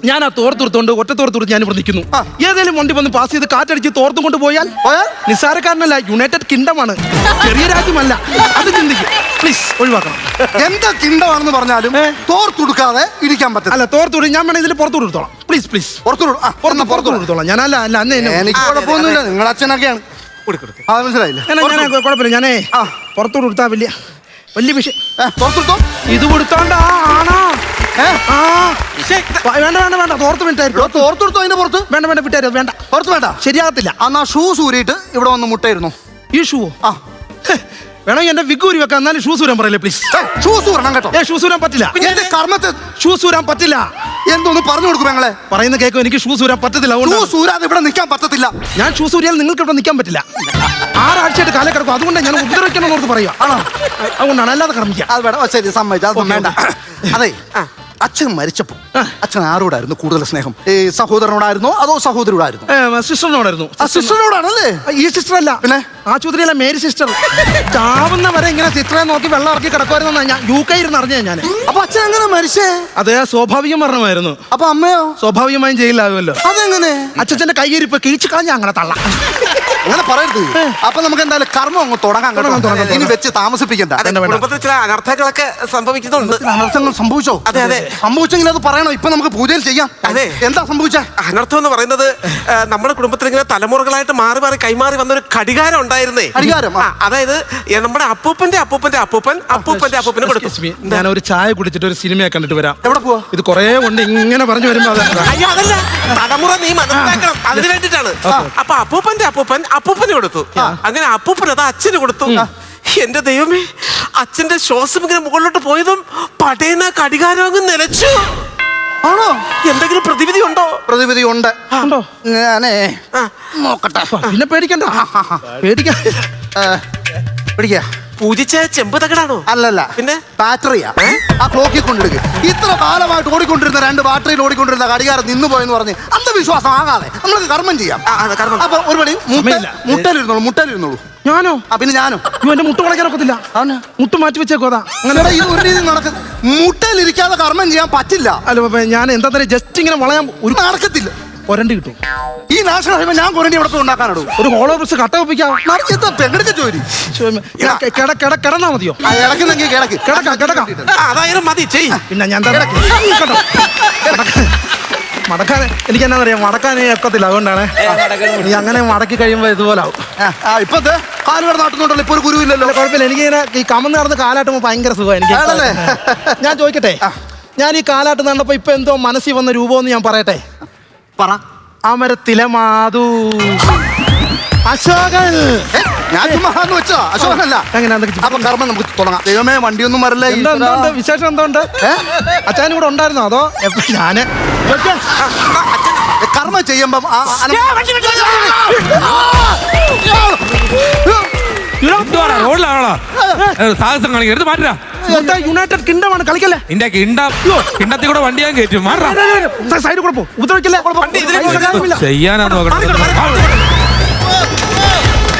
ഞാൻ ആ തോർത്തുടുത്തോണ്ട് ഒറ്റ തോർത്തെടുത്ത് ഞാൻ ഇവിടെ നിൽക്കുന്നു. ഏതെങ്കിലും വണ്ടി വന്ന് പാസ് ചെയ്ത് കാറ്റടിച്ച് തോർത്തും കൊണ്ട് പോയാൽ? നിസ്സാരക്കാരനല്ല യുണൈറ്റഡ് കിങ്ഡമാണ് ചെറിയ രാജ്യമല്ല. അത് ചിന്തിക്കും. പ്ലീസ് ഒഴിവാക്കണം. എന്താ കിണ്ടമാണെന്ന് പറഞ്ഞാലും തോർത്തുടുക്കാതെ ഇരിക്കാൻ പറ്റില്ല അല്ല തോർത്തുവിട് ഞാൻ വേണേ ഇതിൽ പുറത്തു കൊടുത്തോളാം പ്ലീസ് പ്ലീസ് പുറത്തു പുറത്തു കൊടുത്തോളാം ഞാനല്ല അല്ല അന്ന് എന്നെ എനിക്ക് കുഴപ്പമൊന്നുമില്ല. നിങ്ങളുടെ അച്ഛനൊക്കെയാണ്. മനസ്സിലായില്ല ഞാൻ ഞാൻ കുഴപ്പമില്ല. ഞാനേ ആ. പുറത്തു കൊടുത്താ വലിയ വലിയ വിഷയം. ഇത് കൊടുത്തോണ്ടാ ആണോ. വ- വേണ്ട വേണ്ട വേണ്ട. തോർത്ത് വിട്ടായിരുന്നു തോർത്തെടുത്തോ അതിന്റെ പുറത്ത്? വേണ്ട വേണ്ട വിട്ടായിരുന്നു വേണ്ട. പുറത്ത് വേണ്ട? ശരിയാകത്തില്ല. അന്നാ ഷൂസ് ഊരിയിട്ട് ഇവിടെ വന്ന് മുട്ടായിരുന്നു. ഈ ഷൂവോ? ആ. വേണമെങ്കിൽ എന്റെ വിഗ് ഊരി വെക്കാം. എന്നാലും ഷൂസ് ഊരാൻ പറയില്ലേ പ്ലീസ് ഷൂസ് ഊരണം കേട്ടോ. ഏ ഷൂസ് ഊരാൻ പറ്റില്ല. എന്റെ കർമ്മത്തെ ഷൂസ് ഊരാൻ പറ്റില്ല. എന്തോന്ന് പറഞ്ഞു കൊടുക്കും ഞങ്ങളെ? പറയുന്ന കേൾക്കും എനിക്ക് ഷൂസ് ഊരാൻ പറ്റത്തില്ല അതുകൊണ്ടാണ്. ഷൂസ് ഊരാതെ ഇവിടെ നിൽക്കാൻ പറ്റത്തില്ല. ഞാൻ ഷൂസ് ഊരിയാൽ നിങ്ങൾക്ക് ഇവിടെ നിൽക്കാൻ പറ്റില്ല. ആറാഴ്ചയായിട്ട് കാലം കിടക്കും. അതുകൊണ്ട് ഞാൻ ഉപദ്രവിക്കണം ഓർത്ത് പറയുക. ആണോ? അതുകൊണ്ടാണ് അല്ലാതെ കർമ്മിക്കുക. അത് വേണം. ഓ, ശരി സമ്മതിച്ചു. അതൊന്നും വേണ്ട. അതെ അച്ഛൻ മരിച്ചപ്പോ അച്ഛൻ ആരോടായിരുന്നു കൂടുതൽ സ്നേഹം? ഈ സഹോദരനോടായിരുന്നോ അതോ സഹോദരിയോടായിരുന്നു? സിസ്റ്ററിനോടായിരുന്നു. ആ സിസ്റ്ററിനോടാണല്ലേ? ഈ സിസ്റ്റർ അല്ല പിന്നെ? ആശുപത്രിയിലെ മേരി സിസ്റ്റർ. ചാവുന്ന വരെ ഇങ്ങനെ സിസ്റ്ററെ നോക്കി വെള്ളം ഇറക്കി കിടക്കുമായിരുന്നു ഞാൻ യു കെ ഇരുന്ന് അറിഞ്ഞ ഞാൻ അപ്പൊ അച്ഛൻ എങ്ങനെ മരിച്ചേ? അത് സ്വാഭാവിക മരണമായിരുന്നു. അപ്പൊ അമ്മയോ? സ്വാഭാവികമായും ജയിലാകുമല്ലോ അതെങ്ങനെ? അച്ഛന്റെ കൈയിരിപ്പ് കിഴിച്ചു കളഞ്ഞ അങ്ങനെ തള്ള. അങ്ങനെ പറയരുത്. അപ്പൊ നമുക്ക് എന്തായാലും കർമ്മം അങ്ങ് തുടങ്ങാം കേട്ടോ. ഇനി വെച്ച് താമസിപ്പിക്കണ്ട. കുടുംബത്തിൽ ചില അനർത്ഥങ്ങളൊക്കെ സംഭവിക്കുന്നുണ്ട്. അനർത്ഥങ്ങൾ സംഭവിച്ചോ? അതെ, അതെ. സംഭവിച്ചെങ്കിൽ അത് പറയണം. ഇപ്പൊ നമുക്ക് പൂജയിൽ ചെയ്യാം. അതെ. എന്താ സംഭവിച്ച? അനർത്ഥം എന്ന് പറയുന്നത് ആ, നമ്മുടെ കുടുംബത്തിൽ ഇങ്ങനെ തലമുറകളായിട്ട് മാറി മാറി കൈമാറി വന്ന ഒരു കടികാരം ഉണ്ടായിരുന്നേ. ഘടികാരം, ആ. ആ, അതായത് ഏ, നമ്മുടെ അപ്പൂപ്പന്റെ അപ്പൂപ്പന്റെ അപ്പൂപ്പൻ അപ്പൂപ്പന്റെ അപ്പൂപ്പന് കൊടുത്തു. Excuse me, ഞാൻ ഒരു ചായ കുടിച്ചിട്ട് ഒരു സിനിമയെ കണ്ടിട്ട് വരാം. എവിടെ പോവാ? ഇത് കൊറേ കൊണ്ട് ഇങ്ങനെ പറഞ്ഞു വരുമ്പോ അത് അയ്യോ അതല്ല. തലമുറ നീ മനസ്സിലാക്കണം. അതിന് വേണ്ടിട്ടാണ് അപ്പൊ അപ്പൂപ്പന്റെ അപ്പൂപ്പൻ അപ്പൂപ്പന് കൊടുത്തു. അങ്ങനെ അപ്പൂപ്പൻ അത് അച്ഛന് കൊടുത്തു. എന്റെ ദൈവമേ അച്ഛന്റെ ശ്വാസം ഇങ്ങനെ മുകളിലോട്ട് പോയതും പടയുന്ന കടികാരം അങ്ങ് നിലച്ചു ആണോ? എന്തെങ്കിലും പ്രതിവിധി ഉണ്ടോ? പ്രതിവിധി ഉണ്ട്? ഞാനേ ആ. നോക്കട്ടെ. പിന്നെ പേടിക്കണ്ട. പേടിക്കാൻ ഏ, പിടിക്കാ. പൂജിച്ച ചെമ്പ് തകടാണോ? അല്ലല്ല. പിന്നെ? ബാറ്ററിയാ. ആ ക്ലോക്കിൽ കൊണ്ടിടുക ഇത്ര കാലമായിട്ട് ഓടിക്കൊണ്ടിരുന്ന രണ്ട് ബാറ്ററിയിൽ ഓടിക്കൊണ്ടിരുന്ന കടികാരം നിന്ന് പോയെന്ന് പറഞ്ഞ് അന്ധവിശ്വാസം ആകാതെ നമ്മൾക്ക് കർമ്മം ചെയ്യാം. കർമ്മം. അപ്പൊ ഒരു പണി. മുട്ടലിരുന്നോളൂ മുട്ടലിരുന്നോളൂ. ഞാനോ? ആ പിന്നെ ഞാനോ? എന്റെ മുട്ട് വളയ്ക്കാനൊക്കത്തില്ല അവന്? മുട്ട് മാറ്റി വെച്ചേക്കോ അതാ. അങ്ങനെ ഇത് ഒരു രീതി നടക്കും. മുട്ടലിരിക്കാതെ കർമ്മം ചെയ്യാൻ പറ്റില്ല. അല്ല ഞാൻ എന്താ ജസ്റ്റ് ഇങ്ങനെ വളയാൻ ഒരു നടക്കത്തില്ല. ഒരണ്ട് കിട്ടും. ഈ നാശം കഴിയുമ്പോൾ ഞാൻ കൊരണ്ടി ഇവിടെ പോയി ഉണ്ടാക്കാനാടോ? ഒരു ഹോളോ ബ്രിക്സ് കട്ട ഒപ്പിക്കാം. നടക്കത്ത പെങ്ങടുക്ക ജോലി കിട കിട കിടന്നാ മതിയോ? കിടക്കുന്നെങ്കിൽ കിടക്ക് കിടക്കാം. കിടക്കാം. അതായാലും മതി ചെയ്. പിന്നെ ഞാൻ. മടക്കാൻ എനിക്ക് എന്നാ പറയാ മടക്കാൻ ഒക്കത്തില്ല. അതുകൊണ്ടാണ്. നീ അങ്ങനെ മടക്കി കഴിയുമ്പോ ഇതുപോലെ ആവും ആ, ആ ഇപ്പൊ ദേ നാട്ടുന്നുണ്ടല്ലോ. ഇപ്പൊ ഒരു ഗുരുവില്ലല്ലോ കുഴപ്പമില്ല. എനിക്ക് ഇങ്ങനെ ഈ കമന്ന് നടന്ന് കാലാട്ടുമ്പോ ഭയങ്കര സുഖം എനിക്ക് ആണല്ലേ? ഞാൻ ചോദിക്കട്ടെ? ഞാൻ ഈ കാലാട്ട് നടന്നപ്പോ ഇപ്പൊ എന്തോ മനസ്സിൽ വന്ന രൂപമെന്ന് ഞാൻ പറയട്ടെ? പറ അമരത്തിലെ മാധു അശോകൻ ഞാൻ ചുമ്മാ എന്ന് വെച്ചോ അശോകനല്ല എങ്ങനെ അപ്പൊ കർമ്മം നമുക്ക് തുടങ്ങാം ദൈവമേ വണ്ടിയൊന്നും വരല്ലേ എന്താ എന്തുണ്ട് വിശേഷം എന്തുണ്ട് അച്ഛനും കൂടെ ഉണ്ടായിരുന്നോ അതോ ഞാൻ കർമ്മ ചെയ്യുമ്പം റോഡിലാണോ സാഹസം കാണിക്കരുത് മാറ്റ യുണൈറ്റഡ് കിങ്ഡം ആണ്. കളിക്കല്ലേ? നിന്റെ കിണ്ടം കിണ്ടത്തിൽ കൂടെ വണ്ടി ഞാൻ കയറ്റും. മാറാ. സൈഡിൽ കൂടെ പോ. ഉപദ്രവിക്കല്ലേ. ചെയ്യാനാ നോക്കണം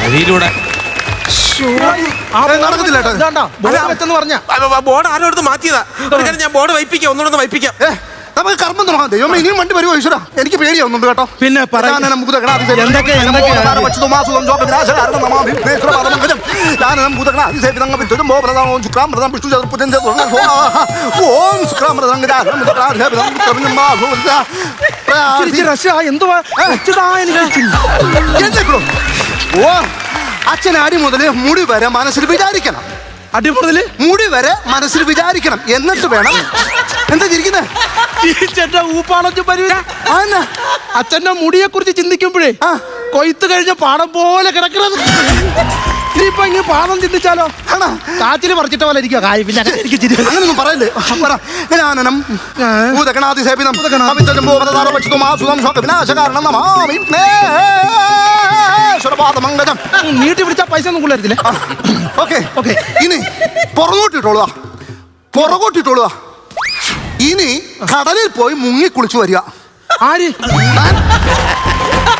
അതിലൂടെ. ബോർഡ് ആരോ എടുത്ത് മാറ്റിയതാ? ഞാൻ ബോർഡ് വൈപ്പിക്കാം ഒന്നുകൂടെ വൈപ്പിക്കാം നമുക്ക് കർമ്മം തുടങ്ങാം. ദൈവം ഇനിയും വണ്ടി വരുമോ ഈശ്വര? എനിക്ക് പേടിയാവുന്നുണ്ട് കേട്ടോ. പിന്നെ പറ. ഞാനെനം വിഘ്നേശ്വരപാദമംഗലം. ഞാനെനം ഭൂതഗണാതിസേവിതം വിത്തുജംബോ പ്രദാമോ ശുക്രാമൃതം വിഷ്ണുചതുർഭുജം ചതുർണ ഓം ശുക്രാമൃതം എന്തുവാ ഓ അച്ഛൻ അടി മുതൽ മുടി വരെ മനസ്സിൽ വിചാരിക്കണം അടി മുതൽ മുടി വരെ മനസ്സിൽ വിചാരിക്കണം എന്നിട്ട് വേണം എന്താ ചിരിക്കുന്നത് അച്ഛന്റെ മുടിയെ കുറിച്ച് ചിന്തിക്കുമ്പോഴേ. കൊയ്ത്ത് കഴിഞ്ഞ പാടം പോലെ കിടക്കണത്. ഇനിയിപ്പൊ ഇങ്ങനെ പാടം ചിന്തിച്ചാലോ? ആണോ? കാറ്റിൽ പറിച്ചിട്ട പോലെ ഇരിക്കുക കായ് പിന്നെ അങ്ങനെ എനിക്ക് ചിരി അങ്ങനൊന്നും പറയല്ലേ? പറ. ഗജാനനം നമാമി. നീട്ടി പിടിച്ചാ പൈസ ഒന്നും കൊള്ളരുത്തില്ലേ ഓക്കെ. ഓക്കെ. ഇനി പുറകോട്ടിട്ടോളുക പുറകോട്ടിട്ടോളുക ഇനി കടലിൽ പോയി മുങ്ങി കുളിച്ചു വരിക. ആര്?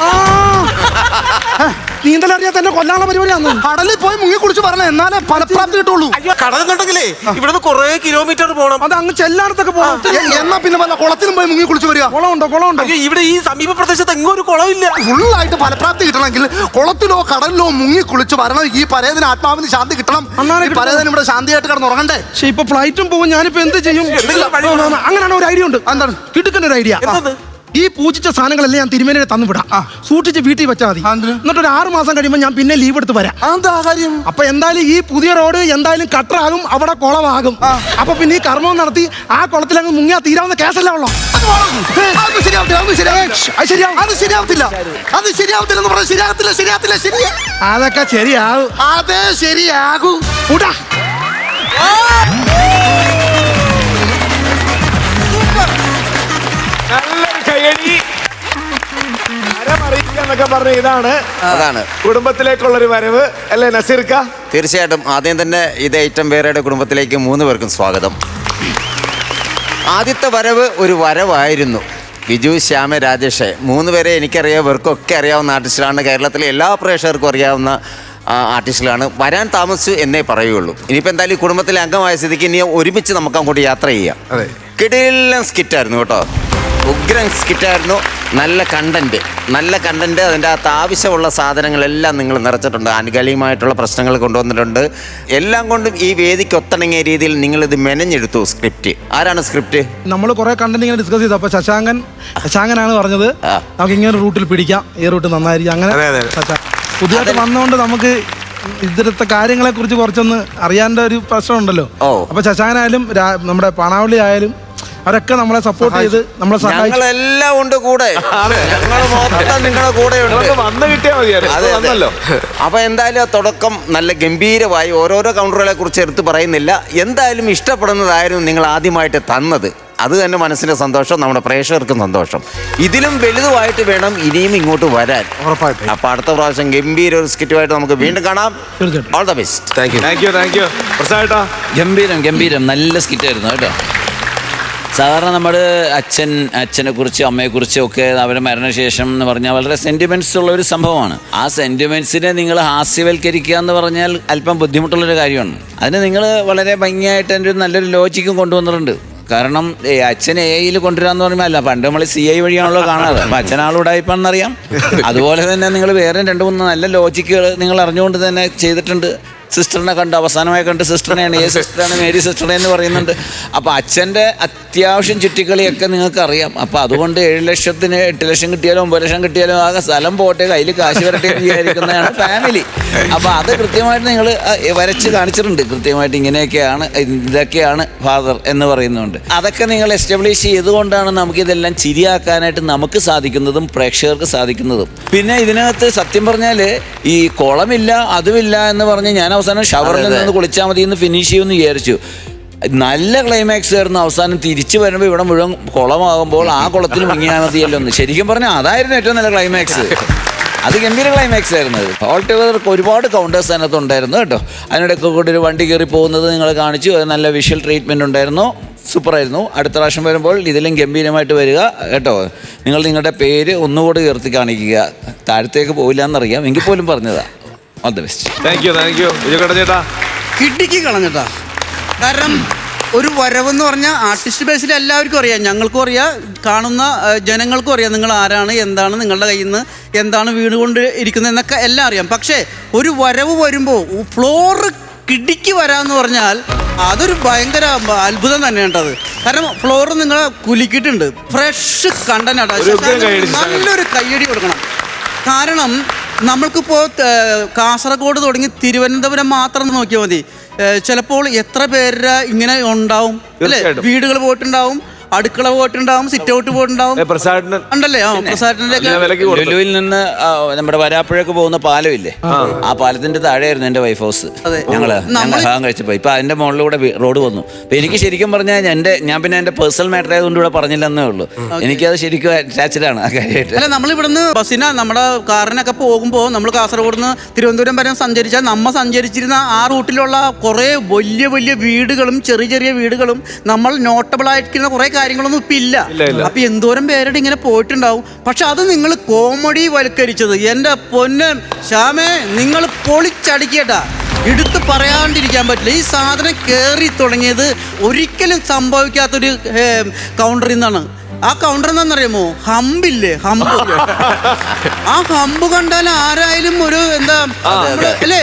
ആ. നീന്തലറിയാൻ തന്നെ കൊല്ലാനുള്ള പരിപാടിയാണ് കടലിൽ പോയി മുങ്ങി കുളിച്ച് പറഞ്ഞ എന്നാലേ ഫലപ്രാപ്തി കിട്ടുള്ളൂ. അയ്യോ ഇവിടെ ഇവിടുന്ന് കുറെ കിലോമീറ്റർ പോകണം അത് അങ്ങ് ചെല്ലാടത്തൊക്കെ പോകണം എന്നാ പിന്നെ വല്ല കുളത്തിലും പോയി മുങ്ങി കുളിച്ച് വരിക? കുളമുണ്ടോ കുളമുണ്ടോ? ഉണ്ടോ ഇവിടെ ഈ സമീപ പ്രദേശത്ത് എങ്ങും ഒരു കുളമില്ല. ഫുള്ളായിട്ട് ഫലപ്രാപ്തി കിട്ടണമെങ്കിൽ കുളത്തിലോ കടലിലോ മുങ്ങി കുളിച്ച് വരണം. ഈ പരേതിന് ആത്മാവിന് ശാന്തി കിട്ടണം. പരേതിന് ഇവിടെ ശാന്തിയായിട്ട് കിടന്ന് ഉറങ്ങണ്ടേ? പക്ഷെ ഇപ്പൊ ഫ്ലൈറ്റും പോകും. ഞാനിപ്പോ എന്ത് ചെയ്യും? അങ്ങനെയാണ് ഒരു ഐഡിയ ഉണ്ട്? എന്താണ്? കിട്ടുക്കുന്ന ഒരു ഐഡിയ? ഈ പൂജിച്ച സാധനങ്ങളെല്ലാം ഞാൻ തിരുമേനെ തന്നു വിടാം. സൂക്ഷിച്ച് വീട്ടിൽ വെച്ചാൽ മതി. എന്നിട്ട് ഒരു ആറ് മാസം കഴിയുമ്പോൾ ഞാൻ പിന്നെ ലീവ് എടുത്ത് വരാം. എന്താ കാര്യം? അപ്പൊ എന്തായാലും ഈ പുതിയ റോഡ് എന്തായാലും കട്ടറാകും അവിടെ കുളമാകും. അപ്പൊ പിന്നെ ഈ കർമ്മം നടത്തി ആ കുളത്തിൽ അങ്ങ് മുങ്ങിയാ തീരാവുന്ന കേസല്ല ഉള്ളോ. ശരിയാകും ശരിയാവത്തില്ല ശരിയാകും. എന്നൊക്കെ പറഞ്ഞ ഇതാണ്. അതാണ്. കുടുംബത്തിലേക്കുള്ളൊരു വരവ്. അല്ലേ നസീർക്ക? തീർച്ചയായിട്ടും ആദ്യം തന്നെ ഇത് ഐറ്റം വേറെയുടെ കുടുംബത്തിലേക്ക് മൂന്ന് പേർക്കും സ്വാഗതം. ആദ്യത്തെ വരവ് ഒരു വരവായിരുന്നു. ബിജു ശ്യാമ രാജേഷ്. മൂന്ന് പേരെ എനിക്കറിയാം ഇവർക്കൊക്കെ അറിയാവുന്ന ആർട്ടിസ്റ്റിലാണ്. കേരളത്തിലെ എല്ലാ പ്രേക്ഷകർക്കും അറിയാവുന്ന ആർട്ടിസ്റ്റിലാണ്. വരാൻ താമസിച്ചു എന്നേ പറയുള്ളൂ. ഇനിയിപ്പോൾ എന്തായാലും ഈ കുടുംബത്തിലെ അംഗമായ സ്ഥിതിക്ക് ഇനി ഒരുമിച്ച് നമുക്ക് അങ്ങോട്ട് യാത്ര ചെയ്യാം. കിടയിലെല്ലാം സ്കിറ്റായിരുന്നു കേട്ടോ. ഉഗ്രൻ സ്കിറ്റായിരുന്നു നല്ല കണ്ടന്റ് നല്ല കണ്ടന്റ് അതിന്റെ അകത്ത് ആവശ്യമുള്ള സാധനങ്ങളെല്ലാം നിങ്ങൾ നിറച്ചിട്ടുണ്ട്. ആനുകാലികമായിട്ടുള്ള പ്രശ്നങ്ങൾ കൊണ്ടുവന്നിട്ടുണ്ട്. എല്ലാം കൊണ്ടും ഈ വേദിക്ക് ഒത്തിണങ്ങിയ രീതിയിൽ നിങ്ങൾ ഇത് മെനഞ്ഞെടുത്തു സ്ക്രിപ്റ്റ് ആരാണ് സ്ക്രിപ്റ്റ് നമ്മൾ കുറെ കണ്ടന്റ് ഇങ്ങനെ ഡിസ്കസ് ചെയ്തു. അപ്പൊ ശശാങ്കൻ ശശാങ്കനാണ് പറഞ്ഞത്. നമുക്ക് ഇങ്ങനെ റൂട്ടിൽ പിടിക്കാം. ഈ റൂട്ട് നന്നായിരിക്കും. അങ്ങനെ അതെ, അതെ. പുതിയതായിട്ട് വന്നുകൊണ്ട് നമുക്ക് ഇതിലത്തെ കാര്യങ്ങളെ കുറിച്ച് കുറച്ചൊന്ന് അറിയാന്റെ ഒരു പ്രശ്നമുണ്ടല്ലോ. ഓ. അപ്പൊ ശശാങ്കനായാലും നമ്മുടെ പണാവളി ആയാലും അവരൊക്കെ നമ്മളെ സപ്പോർട്ട് ചെയ്ത് നമ്മളെ സഹായിച്ചു. ഞങ്ങളെല്ലാം ഉണ്ട് കൂടെ. ഞങ്ങൾ മൊത്തം നിങ്ങളുടെ കൂടെ ഉണ്ട്. വന്ന് കിട്ടിയാൽ മതിയായിരുന്നു അതെ വന്നല്ലോ. അപ്പൊ എന്തായാലും തുടക്കം നല്ല ഗംഭീരമായി ഓരോരോ കൗണ്ടറുകളെ കുറിച്ച് എടുത്തു പറയുന്നില്ല. എന്തായാലും ഇഷ്ടപ്പെടുന്നതായിരുന്നു നിങ്ങൾ ആദ്യമായിട്ട് തന്നത്. അത് തന്നെ മനസ്സിന്റെ സന്തോഷം നമ്മുടെ പ്രേക്ഷകർക്കും സന്തോഷം. ഇതിലും വലുതുമായിട്ട് വേണം ഇനിയും ഇങ്ങോട്ട് വരാൻ. ഉറപ്പായിട്ടും. അപ്പൊ അടുത്ത പ്രാവശ്യം ഗംഭീര ഒരു സ്കിറ്റുമായിട്ട് നമുക്ക് വീണ്ടും കാണാം. All the best thank you thank you thank you ഗംഭീരം ഗംഭീരം. നല്ല സ്കിറ്റായിരുന്നു കേട്ടോ. സാധാരണ നമ്മൾ അച്ഛൻ അച്ഛനെ കുറിച്ച് അമ്മയെക്കുറിച്ചും ഒക്കെ അവരുടെ മരണശേഷം എന്ന് പറഞ്ഞാൽ വളരെ സെന്റിമെന്റ്സ് ഉള്ള ഒരു സംഭവമാണ്. ആ സെന്റിമെന്റ്സിനെ നിങ്ങൾ ഹാസ്യവൽക്കരിക്കുക എന്ന് പറഞ്ഞാൽ അല്പം ബുദ്ധിമുട്ടുള്ളൊരു കാര്യമാണ്. അതിന് നിങ്ങൾ വളരെ ഭംഗിയായിട്ട് എന്റെ ഒരു നല്ലൊരു ലോജിക്കും കൊണ്ടുവന്നിട്ടുണ്ട്. കാരണം അച്ഛൻ എ ഐയിൽ കൊണ്ടുവരാന്ന് പറയുമ്പോൾ അല്ല പണ്ട് നമ്മൾ സി ഐ വഴിയാണല്ലോ കാണാറ്. അപ്പം അച്ഛനാളുടായ്പാണെന്നറിയാം അതുപോലെ തന്നെ നിങ്ങൾ വേറെ രണ്ട് മൂന്ന് നല്ല ലോജിക്കുകൾ നിങ്ങൾ അറിഞ്ഞുകൊണ്ട് തന്നെ ചെയ്തിട്ടുണ്ട്. സിസ്റ്ററിനെ കണ്ട് അവസാനമായി കണ്ട് സിസ്റ്ററിനെയാണ് ഏ സിസ്റ്ററാണ് മേരി സിസ്റ്ററെ എന്ന് പറയുന്നുണ്ട്. അപ്പോൾ അച്ഛന്റെ അത്യാവശ്യം ചുറ്റിക്കളിയൊക്കെ നിങ്ങൾക്ക് അറിയാം അപ്പോൾ അതുകൊണ്ട് ഏഴ് ലക്ഷത്തിന് എട്ട് ലക്ഷം കിട്ടിയാലും ഒമ്പത് ലക്ഷം കിട്ടിയാലും ആകെ സ്ഥലം പോട്ടെ കയ്യിൽ കാശ് വരട്ടെ വിചാരിക്കുന്നതാണ് ഫാമിലി അപ്പോൾ അത് കൃത്യമായിട്ട് നിങ്ങൾ വരച്ച് കാണിച്ചിട്ടുണ്ട്. കൃത്യമായിട്ട് ഇങ്ങനെയൊക്കെയാണ് ഇതൊക്കെയാണ് ഫാദർ എന്ന് പറയുന്നുണ്ട്. അതൊക്കെ നിങ്ങൾ എസ്റ്റാബ്ലിഷ് ചെയ്തുകൊണ്ടാണ് നമുക്കിതെല്ലാം ചിരിയാക്കാനായിട്ട് നമുക്ക് സാധിക്കുന്നതും പ്രേക്ഷകർക്ക് സാധിക്കുന്നതും. പിന്നെ ഇതിനകത്ത് സത്യം പറഞ്ഞാൽ ഈ കുളമില്ല അതുമില്ല എന്ന് പറഞ്ഞ് ഞാൻ അവസാനം ഷവറിൽ നിന്ന് കുളിച്ചാൽ മതി എന്ന് ഫിനിഷ് ചെയ്യുമെന്ന് വിചാരിച്ചു. നല്ല ക്ലൈമാക്സ് ആയിരുന്നു. അവസാനം തിരിച്ചു വരുമ്പോൾ ഇവിടെ മുഴുവൻ കുളമാകുമ്പോൾ ആ കുളത്തിൽ മുങ്ങിയാൽ മതിയല്ലോ എന്ന്. ശരിക്കും പറഞ്ഞാൽ അതായിരുന്നു ഏറ്റവും നല്ല ക്ലൈമാക്സ് അത് ഗംഭീര ക്ലൈമാക്സ് ആയിരുന്നു ഓൾ ടുഗദർക്ക് ഒരുപാട് കൗണ്ടേഴ്സ് അതിനകത്ത് ഉണ്ടായിരുന്നു കേട്ടോ. അതിനിടയ്ക്ക് കൂടി ഒരു വണ്ടി കയറി പോകുന്നത് നിങ്ങൾ കാണിച്ചു. അത് നല്ല വിഷ്വൽ ട്രീറ്റ്മെന്റ് ഉണ്ടായിരുന്നു. സൂപ്പറായിരുന്നു അടുത്ത പ്രാവശ്യം വരുമ്പോൾ ഇതിലും ഗംഭീരമായിട്ട് വരിക കേട്ടോ. നിങ്ങൾ നിങ്ങളുടെ പേര് ഒന്നുകൂടി ഉയർത്തി കാണിക്കുക. താഴത്തേക്ക് പോയില്ലാന്നറിയാം എങ്കിൽ പോലും പറഞ്ഞതാ. All the best thank you thank you Biju Kottan ചേട്ടാ. കിടുക്കി കളഞ്ഞിട്ടാ. കാരണം ഒരു വരവെന്ന് പറഞ്ഞാൽ ആർട്ടിസ്റ്റ് ബേസിൽ എല്ലാവർക്കും അറിയാം. ഞങ്ങൾക്കും അറിയാം. കാണുന്ന ജനങ്ങൾക്കും അറിയാം നിങ്ങൾ ആരാണ് എന്താണ് നിങ്ങളുടെ കയ്യിൽ നിന്ന് എന്താണ് വീണുകൊണ്ട് ഇരിക്കുന്നത് എന്നൊക്കെ എല്ലാം അറിയാം. പക്ഷേ ഒരു വരവ് വരുമ്പോൾ ഫ്ലോറ് കിടിക്ക് വരാമെന്ന് പറഞ്ഞാൽ അതൊരു ഭയങ്കര അത്ഭുതം തന്നെയാണ് അത് കാരണം ഫ്ലോർ നിങ്ങൾ കുലിക്കിട്ടുണ്ട് ഫ്രഷ് കണ്ടന്റ്. നല്ലൊരു കയ്യടി കൊടുക്കണം. കാരണം നമ്മൾക്കിപ്പോൾ കാസർഗോഡ് തുടങ്ങി തിരുവനന്തപുരം മാത്രം നോക്കിയാൽ മതി. ചിലപ്പോൾ എത്ര പേര് ഇങ്ങനെ ഉണ്ടാവും അല്ലേ? വീടുകൾ പോയിട്ടുണ്ടാവും അടുക്കള പോയിട്ടുണ്ടാവും സിറ്റ് ഔട്ട് പോയിട്ടുണ്ടാവും. ഏ, പ്രസാദിന് ഉണ്ടല്ലേ? ആ പ്രസാദിന്റെ നല്ല വിലക്ക് കൊടുത്തു. ലുലുവിൽ നിന്ന് ആ, നമ്മുടെ വരാപ്പുഴക്ക് പോകുന്ന പാലം ഇല്ലേ ആ പാലത്തിന്റെ താഴെയായിരുന്നു എന്റെ വൈഫ് ഹൗസ് അതെ. ഞങ്ങൾ ഞങ്ങൾ നമ്മൾ ഭാഗം കഴിച്ചപ്പോ ഇപ്പൊ അതിന്റെ മുകളിലൂടെ വി- റോഡ് വന്നു. അപ്പൊ എനിക്ക് ശരിക്കും പറഞ്ഞാൽ എന്റെ ഞാൻ പിന്നെ എന്റെ പേഴ്സണൽ മാറ്റർ ആയതുകൊണ്ട് ഇവിടെ പറഞ്ഞില്ലെന്നേ ഉള്ളൂ. എനിക്കത് ശരിക്കും അറ്റാച്ച്ഡ് ആണ് ആ കാര്യമായിട്ട്. അല്ല നമ്മൾ ഇവിടുന്ന് ബസ്സിന് നമ്മുടെ കാറിനൊക്കെ പോകുമ്പോൾ നമ്മൾ കാസർഗോഡ് നിന്ന് തിരുവനന്തപുരം വരെ സഞ്ചരിച്ചാൽ നമ്മൾ സഞ്ചരിച്ചിരുന്ന ആ റൂട്ടിലുള്ള കുറേ വലിയ വലിയ വീടുകളും ചെറിയ ചെറിയ വീടുകളും നമ്മൾ നോട്ടബിൾ ആയിരിക്കുന്ന കുറേ കാര്യങ്ങളൊന്നും ഇപ്പം ഇല്ല. അപ്പൊ എന്തോരം പേരുടെ ഇങ്ങനെ പോയിട്ടുണ്ടാവും. പക്ഷെ അത് നിങ്ങൾ കോമഡി വൽക്കരിച്ചത്. എന്റെ പൊന്നൻ ശ്യാമേ നിങ്ങൾ പൊളിച്ചടിക്കട്ടാ. എടുത്ത് പറയാണ്ടിരിക്കാൻ പറ്റില്ല. ഈ സാധനം കയറി തുടങ്ങിയത് ഒരിക്കലും സംഭവിക്കാത്തൊരു കൗണ്ടറിൽ നിന്നാണ്. ആ കൗണ്ടർ എന്താണെന്നറിയാമോ? ഹമ്പില്ലേ? ഹമ്പ്. ആ ഹമ്പ് കണ്ടാൽ ആരായാലും ഒരു എന്താ നമ്മൾ അല്ലേ?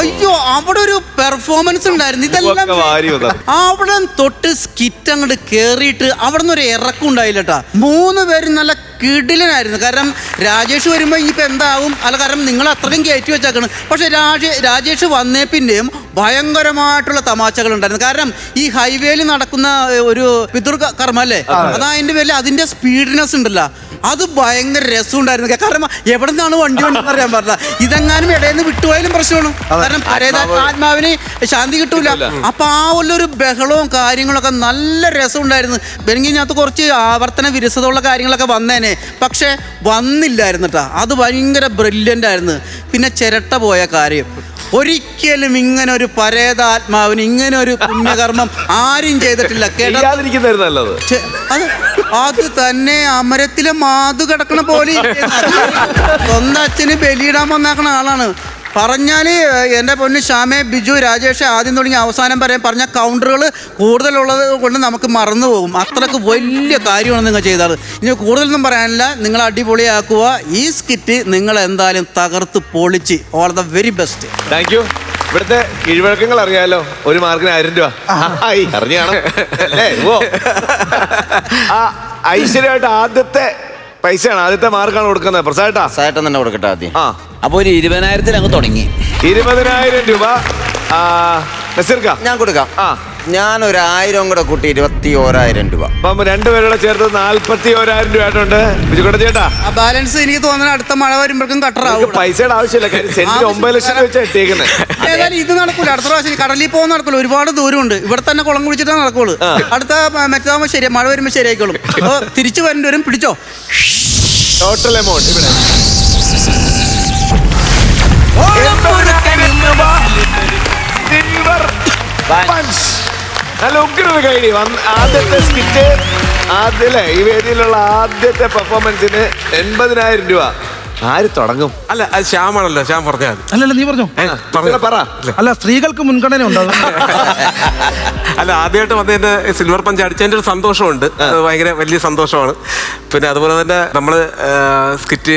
അയ്യോ അവിടെ ഒരു പെർഫോമൻസ് ഉണ്ടായിരുന്നു. ഇതെല്ലാം അവിടെ തൊട്ട് സ്കിറ്റ് അങ്ങോട്ട് കേറിയിട്ട് അവിടെ നിന്ന് ഒരു ഇറക്കം ഉണ്ടായില്ലട്ടാ മൂന്ന് പേരും നല്ല കിടിലനായിരുന്നു. കാരണം രാജേഷ് വരുമ്പോൾ ഇനിയിപ്പോൾ എന്താവും? അല്ല കാരണം നിങ്ങൾ അത്രയും കയറ്റി വെച്ചേക്കണം. പക്ഷേ രാജേ രാജേഷ് വന്നേ പിന്നെയും ഭയങ്കരമായിട്ടുള്ള തമാശകൾ ഉണ്ടായിരുന്നു കാരണം ഈ ഹൈവേയിൽ നടക്കുന്ന ഒരു പിതൃ കർമ്മ അല്ലേ? അതാ. അതിന്റെ പേരിൽ അതിന്റെ സ്പീഡിനെസ് ഉണ്ടല്ലോ. അത് ഭയങ്കര രസമുണ്ടായിരുന്നു. കാരണം എവിടെ നിന്നാണ് വണ്ടി വണ്ടി അറിയാൻ പാടില്ല. ഇതെങ്ങാനും ഇടയിൽ നിന്ന് വിട്ടുപോയാലും പ്രശ്നമാണ്. കാരണം പരേത ആത്മാവിന് ശാന്തി കിട്ടൂല. അപ്പൊ ആ ഒരു ബഹളവും കാര്യങ്ങളൊക്കെ നല്ല രസമുണ്ടായിരുന്നു. ബെനിങ്ങിനകത്ത് കുറച്ച് ആവർത്തന വിരസതയുള്ള കാര്യങ്ങളൊക്കെ വന്നേനെ. പക്ഷെ വന്നില്ലായിരുന്നു കേട്ടോ അത് ഭയങ്കര ബ്രില്യന്റ് ആയിരുന്നു. പിന്നെ ചിരട്ട പോയ കാര്യം. ഒരിക്കലും ഇങ്ങനെ ഒരു പരേതാത്മാവിന് ഇങ്ങനെ ഒരു പുണ്യകർമ്മം ആരും ചെയ്തിട്ടില്ല. കേട്ടോ? അത് അത് തന്നെ അമരത്തിലെ മാതു കിടക്കണ പോലെ. സ്വന്തം അച്ഛന് ബലിയിടാൻ വന്നേക്കണ ആളാണ്. പറഞ്ഞാൽ എന്റെ പൊന്ന് ശ്യാമെ ബിജു രാജേഷ് ആദ്യം തുടങ്ങി അവസാനം പറയാൻ പറഞ്ഞ കൗണ്ടറുകൾ കൂടുതലുള്ളത് കൊണ്ട് നമുക്ക് മറന്നു പോകും. അത്രയ്ക്ക് വലിയ കാര്യമാണ് നിങ്ങൾ ചെയ്തത്. ഇനി കൂടുതലൊന്നും പറയാനില്ല. നിങ്ങൾ അടിപൊളിയാക്കുക. ഈ സ്കിറ്റ് നിങ്ങൾ എന്തായാലും തകർത്ത് പൊളിച്ച്. All the very best thank ഇവിടുത്തെ കിഴിവഴക്കങ്ങൾ അറിയാലോ. ഒരു മാർക്കിന് ആയിരം രൂപ. അറിഞ്ഞു കാണാം. അല്ലേ? ഓ ആ ഐശ്വര്യമായിട്ട് ആദ്യത്തെ പൈസയാണ്. ആദ്യത്തെ മാർക്കാണ് കൊടുക്കുന്നത്. പ്രസാദേട്ടാ. സായിട്ട് തന്നെ കൊടുക്കട്ടെ ആദ്യം. ആ. അപ്പൊ ഒരു ഇരുപതിനായിരത്തിൽ അങ്ങ് തുടങ്ങി. ഇരുപതിനായിരം രൂപ ആ, നസീർക്ക. ഞാൻ കൊടുക്കാം. ആ. ഞാൻ ഒരു ആയിരം കൂടെ കൂട്ടി ഇരുപത്തി ഓരായിരം രൂപ. അപ്പം രണ്ടുപേരുടെ ചേർത്ത് നാല്പത്തി ഓരായിരം രൂപ ആയിട്ടുണ്ട് ബിജുക്കോട്ട ചേട്ടാ. ആ ബാലൻസ് എനിക്ക് തോന്നുന്നത് അടുത്ത മഴ വരുമ്പോഴേക്കും കട്ടറാവും പൈസയുടെ ആവശ്യമില്ല. സെന്റിന് ഒമ്പത് ലക്ഷം രൂപ വെച്ചേക്കുന്നത് ഇട്ടേക്കുന്നത് ഏതായാലും ഇത് നടക്കൂല. അടുത്ത പ്രാവശ്യം കടലിൽ പോകാൻ നടക്കൂല. ഒരുപാട് ദൂരമുണ്ട്. ഇവിടെ തന്നെ കുളം കുളിച്ചിട്ടേ നടക്കുള്ളൂ. അടുത്ത മറ്റാകുമ്പോൾ ശരി മഴ വരുമ്പോൾ ശരിയായിക്കോളും. അപ്പോൾ തിരിച്ചു വരേണ്ടി വരും. പിടിച്ചോ. ടോട്ടൽ എമൗണ്ട് ഇവിടെ. നല്ല ഉഗ്രത വന്ന് ആദ്യത്തെ സ്കിറ്റ് ആദ്യല്ലേ ഈ വേദിയിലുള്ള ആദ്യത്തെ പെർഫോമൻസിന് എൺപതിനായിരം രൂപ. ആര് തുടങ്ങും? അല്ല അത് ശ്യാമാണല്ലോ. ശ്യാം പറഞ്ഞാൽ. അല്ലല്ല നീ പറഞ്ഞോ? പറ. അല്ല. സ്ത്രീകൾക്ക് മുൻഗണന ഉണ്ടാകും അല്ല ആദ്യമായിട്ട് വന്നതിന്റെ സിൽവർ പഞ്ച് അടിച്ചതിന്റെ ഒരു സന്തോഷമുണ്ട്. അത് ഭയങ്കര വലിയ സന്തോഷമാണ്. പിന്നെ അതുപോലെ തന്നെ നമ്മൾ സ്കിറ്റ്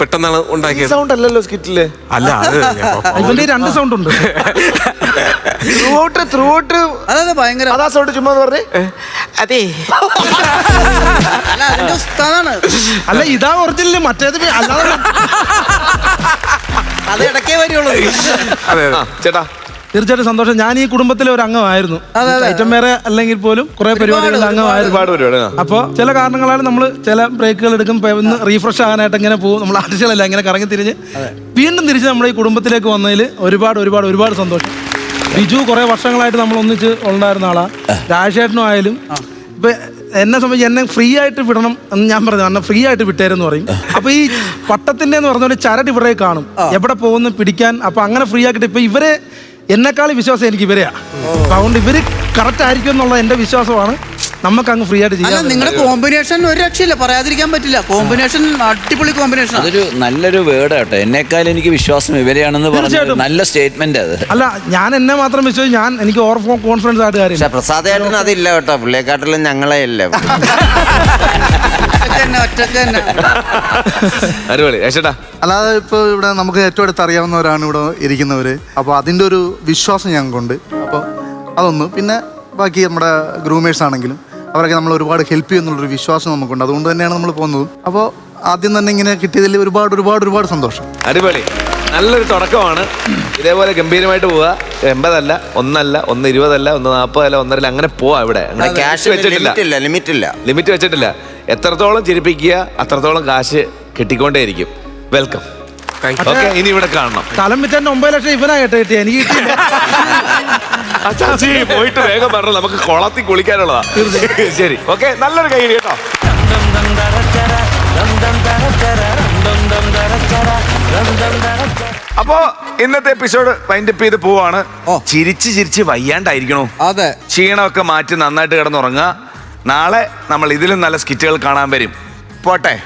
പെട്ടെന്നാണ് ഉണ്ടാക്കിയത്. സൗണ്ട് അല്ലല്ലോ സ്കിറ്റിൽ അല്ല അത് രണ്ട് സൗണ്ട് ഉണ്ട്. ത്രൂ ഔട്ട് ത്രൂ ഭയങ്കര അതാ സൗണ്ട് ചുമ്മാ പറഞ്ഞേ. അതെ. അല്ല ഇതാ ഒറിജിനൽ മറ്റേത് അല്ലാതെ അത് ഇടക്കേ വരുള്ളൂ. അതെ ചേട്ടാ തീർച്ചയായിട്ടും സന്തോഷം. ഞാൻ ഈ കുടുംബത്തിലെ ഒരു അംഗമായിരുന്നു. ഐറ്റം വേറെ അല്ലെങ്കിൽ പോലും കുറെ പരിപാടികളിൽ അംഗമായിരുന്നു. അപ്പോൾ ചില കാരണങ്ങളാൽ നമ്മൾ ചില ബ്രേക്കുകൾ എടുക്കും ഒന്ന് റീഫ്രഷ് ആകാനായിട്ട് ഇങ്ങനെ പോകും. നമ്മൾ ആർട്ടിസ്റ്റുകളല്ല ഇങ്ങനെ കറങ്ങി തിരിഞ്ഞ്. വീണ്ടും തിരിച്ച് നമ്മുടെ ഈ കുടുംബത്തിലേക്ക് വന്നതിൽ ഒരുപാട് ഒരുപാട് ഒരുപാട് സന്തോഷം. ബിജു കുറെ വർഷങ്ങളായിട്ട് നമ്മൾ ഒന്നിച്ച് ഉണ്ടായിരുന്ന ആളാ. രാജേട്ടനും ആയാലും. ഇപ്പൊ എന്നെ സംബന്ധിച്ച് എന്നെ ഫ്രീ ആയിട്ട് വിടണം എന്ന് ഞാൻ പറഞ്ഞു. എന്നെ ഫ്രീ ആയിട്ട് വിട്ടേരെന്ന് പറയും. അപ്പൊ ഈ പട്ടത്തിന്റെ എന്ന് പറഞ്ഞ ഒരു ചരട് ഇവിടെ കാണും. എവിടെ പോകുന്നു പിടിക്കാൻ. അപ്പൊ അങ്ങനെ ഫ്രീ ആക്കിയിട്ട് ഇപ്പൊ ഇവരെ എന്നെക്കാളും വിശ്വാസം എനിക്ക് ഇവരെയാണ് അതുകൊണ്ട് ഇവർ കറക്റ്റ് ആയിരിക്കും എന്നുള്ള എന്റെ വിശ്വാസമാണ്. നമുക്ക് അങ്ങ് ഫ്രീ ആയിട്ട് അല്ല ചെയ്യാൻ നിങ്ങളുടെ കോമ്പിനേഷൻ ഒരു രക്ഷയില്ല പറയാതിരിക്കാൻ പറ്റില്ല. കോമ്പിനേഷൻ അടിപൊളി കോമ്പിനേഷൻ അതൊരു നല്ലൊരു വേർഡ് ആട്ടെ. എന്നെക്കാൾ എനിക്ക് വിശ്വാസം ഇവരെയാണെന്ന് പറഞ്ഞു തീർച്ചയായിട്ടും. നല്ല സ്റ്റേറ്റ്മെന്റ് അത്. അല്ല ഞാൻ എന്നെ മാത്രം വിശ്വസിച്ച് ഞാൻ എനിക്ക് ഓവർ കോൺഫിഡൻസ് ആയിട്ട് പക്ഷെ കാര്യമില്ല പ്രസാദേട്ടന് അതില്ല കേട്ടോ. പുള്ളിയെക്കാട്ടിലും ഞങ്ങളെ ഇല്ല തന്നെ ഒറ്റയ്ക്ക് തന്നെ. അടിപൊളി. യേശേട്ടാ അല്ലാതെ ഇപ്പോൾ ഇവിടെ നമുക്ക് ഏറ്റവും അടുത്ത് അറിയാവുന്നവരാണ് ഇവിടെ ഇരിക്കുന്നവര്. അപ്പോൾ അതിന്റെ ഒരു വിശ്വാസം ഞങ്ങൾക്കുണ്ട്. അപ്പോൾ അതൊന്ന്. പിന്നെ ബാക്കി നമ്മുടെ ഗ്രൂമേഴ്സ് ആണെങ്കിലും അവരൊക്കെ നമ്മൾ ഒരുപാട് ഹെൽപ്പ് ചെയ്യുന്നുള്ളൊരു വിശ്വാസം നമുക്കുണ്ട്. അതുകൊണ്ട് തന്നെയാണ് നമ്മൾ പോകുന്നത്. അപ്പോൾ ആദ്യം തന്നെ ഇങ്ങനെ കിട്ടിയതിൽ ഒരുപാട് ഒരുപാട് ഒരുപാട് സന്തോഷം. അടിപൊളി. നല്ലൊരു തുടക്കമാണ്. ഇതേപോലെ ഗംഭീരമായിട്ട് പോവുക എൺപതല്ല ഒന്നല്ല ഒന്ന് ഇരുപതല്ല ഒന്ന് നാൽപ്പതല്ല ഒന്നരല്ല അങ്ങനെ പോവാ ഇവിടെ. അങ്ങനെ ക്യാഷ് വെച്ചിട്ടില്ല. ലിമിറ്റ് ഇല്ല ലിമിറ്റ് ഇല്ല. ലിമിറ്റ് വെച്ചിട്ടില്ല. എത്രത്തോളം ചിരിപ്പിക്കുക അത്രത്തോളം കാശ് കിട്ടിക്കൊണ്ടേയിരിക്കും. വെൽക്കം ഓക്കെ ഇനി ഇവിടെ കാണണം. സ്ഥലം വിറ്റാൻ ഒമ്പത് ലക്ഷം ഇവനാ കേട്ടോ കിട്ടിയ. എനിക്ക് കിട്ടിയില്ല. ചാച്ചി പോയിട്ട് വേഗം പറഞ്ഞു നമുക്ക് കുളത്തിൽ കുളിക്കാനുള്ളതാ. ശരി ഓക്കെ നല്ലൊരു കൈ കേട്ടോ. അപ്പോ ഇന്നത്തെ എപ്പിസോഡ് വൈൻഡപ്പ് ചെയ്ത് പോവാണ്. ചിരിച്ച് ചിരിച്ച് വയ്യാണ്ടായിരിക്കണോ. അതെ. ക്ഷീണമൊക്കെ മാറ്റി നന്നായിട്ട് കിടന്നുറങ്ങുക. നാളെ നമ്മൾ ഇതിലും നല്ല സ്കിറ്റുകൾ കാണാൻ വരും. പോട്ടെ.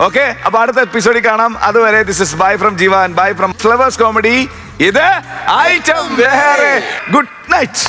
ഓക്കെ അപ്പൊ അടുത്ത എപ്പിസോഡിൽ കാണാം. അതുവരെ this is bye from Jeevan bye from Flowers comedy ഇത് ഐറ്റം വേറെ ഗുഡ് നൈറ്റ്